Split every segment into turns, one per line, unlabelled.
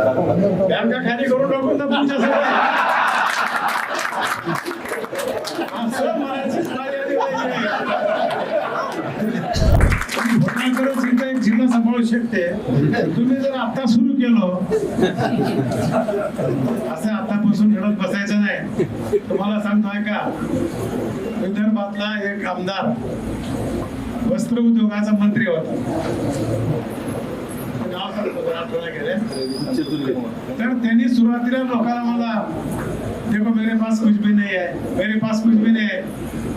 आमच्या खाली करून टाकून ना तुमच्या असं म्हणायचीच एक जिल्हा सांभाळू शकते. तुम्ही जर आता सुरू केलं असं आतापासून घडत बसायचं नाही. तुम्हाला सांगतोय का विदर्भातला एक आमदार वस्त्र उद्योगाचा मंत्री होता. गेले तर त्यांनी सुरुवातीला लोकांना मला देखो मेरे पास कुछ भी नहीं है मेरे पास कुछ भी नहीं है.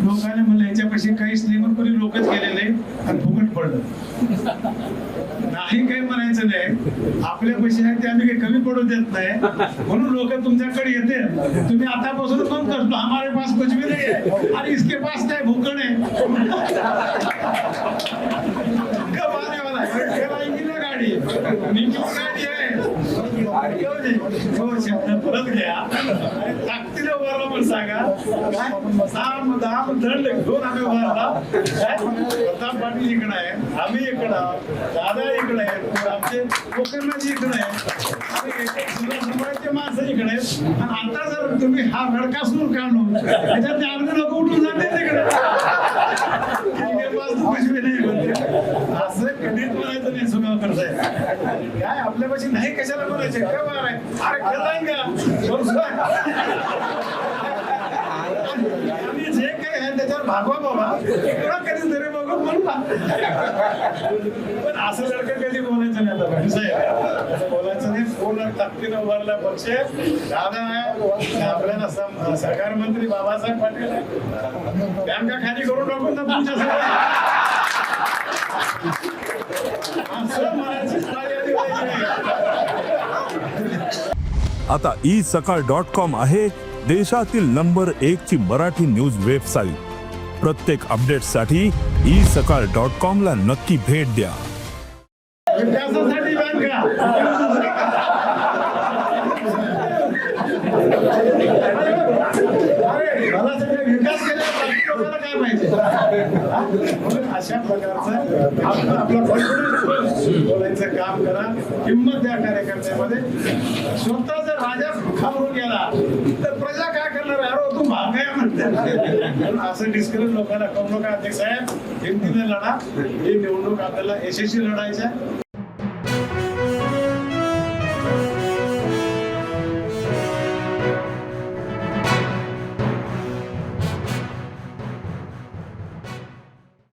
लोकांनी म्हणलं याच्यापाशी काहीच नाही. मग कोणी लोकच गेले नाही आणि फुकट पडलं. नाही काही म्हणायचं नाही. आपल्या पैसे आहेत ते आम्ही काही कमी पडू देत नाही. म्हणून लोक तुमच्याकडे येते. तुम्ही आतापासून पण करतो. हमारे पास कुछ भी नाही है आणि इसके पास काय भूकण आहे हो शब्द परत घ्या ताकदीने उभारला पण सांगा काय साम दाम दंड घेऊन आम्ही उभारला काय प्रताप पाटील इकडे आहे आम्ही इकडं दादा इकडे आहेत आमचे कोकणाची इकडे आहेत आणि जिल्हा माणसं इकडे आहेत आणि आता जर तुम्ही हा रडकासूर काढलो त्याच्यात ते अर्धे लोक उठून जाते तिकडे इनके पास तो कुछ भी नहीं बोलते. असं कधीच म्हणायचं नाही सुगावकर साहेब काय आपल्यापाशी नाही कशाला बोलायचे? काय बार आहे? अरे खरं परसों आम्ही जे काय आहे त्याच्यावर भागवा बाबा. एवढा कधी तरी बघू म्हणून पण असं लडकं कधी बोलायचं नाही आता भाऊ साहेब. बोलायचं नाही पूर्ण ताकदीनं उभारला पक्ष. दादा आहे आपल्याला सम- सहकार मंत्री बाबासाहेब पाटील. आहे. बँका खाली करून टाकून ना तुमच्या असं
आता ई सकाळ डॉट कॉम आहे देशातील नंबर एक ची मराठी न्यूज वेबसाईट. प्रत्येक अपडेटसाठी ई सकाळ डॉट कॉम ला नक्की भेट द्या.
अशा प्रकारचं आपलं confidence बोलायचं काम करा हिंमत द्या कार्यकर्त्यामध्ये. स्वतः माझ्याच खाऊन गेला. तर प्रजा काय करणार अरे तू भागाय म्हणते. असं डिस्करेज लोकांना करू नका अध्यक्ष साहेब. हिमतीने लढा. ही निवडणूक आपल्याला यशस्वी लढायच्या